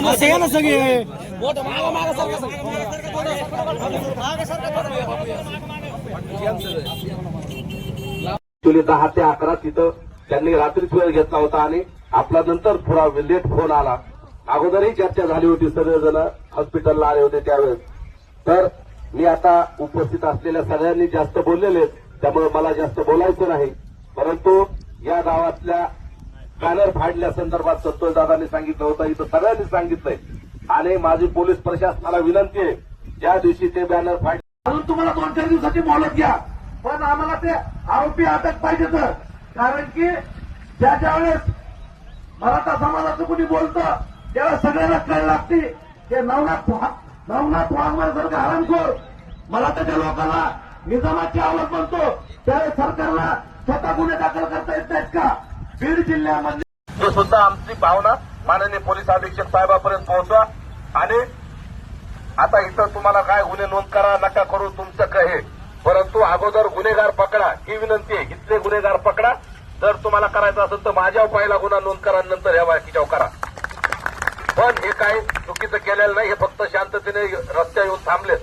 ना सगळे दहा ते अकरा तिथं त्यांनी रात्रीच वेळ घेतला होता आणि आपला नंतर थोडा लेट फोन आला. अगोदरही चर्चा झाली होती सगळेजण हॉस्पिटलला आले होते त्यावेळेस. तर मी आता उपस्थित असलेल्या सगळ्यांनी जास्त बोललेले आहेत, त्यामुळे मला जास्त बोलायचं नाही. परंतु या गावातल्या बॅनर फाडल्या संदर्भात संतोषदादांनी सांगितलं होतं इथं सगळ्यांनी सांगितलंय. आणि माझी पोलीस प्रशासनाला विनंती आहे ज्या दिवशी ते बॅनर फाड अजून तुम्हाला दोन चार दिवसाची मोहलत घ्या. पण आम्हाला ते आरोपी अटक पाहिजे तर कारण की ज्या ज्या वेळेस मराठा समाजाचं कुणी बोलतं त्यावेळेस सगळ्यांना कळ लागते. ते नवनाथ नवनाथ वाघमारे सारखं हरणखोर त्याच्या लोकांना निजामाची आवड म्हणतो त्यावेळेस सरकारला स्वतः गुन्हे दाखल करता येत नाहीत का? बीड जिल्ह्यामध्ये सुद्धा आमची भावना माननीय पोलीस अधीक्षक साहेबापर्यंत पोहोचवा. आणि आता इथं तुम्हाला काय गुन्हे नोंद करा नका करू तुमचं काय परंतु अगोदर गुन्हेगार पकडा. ही विनंती आहे इथले गुन्हेगार पकडा. जर तुम्हाला करायचं असेल तर माझ्यावर पहिला गुन्हा नोंद करा नंतर या बाकीच्यावर करा. पण हे काही चुकीचं केलेलं नाही हे फक्त शांततेने रस्त्या येऊन थांबलेत.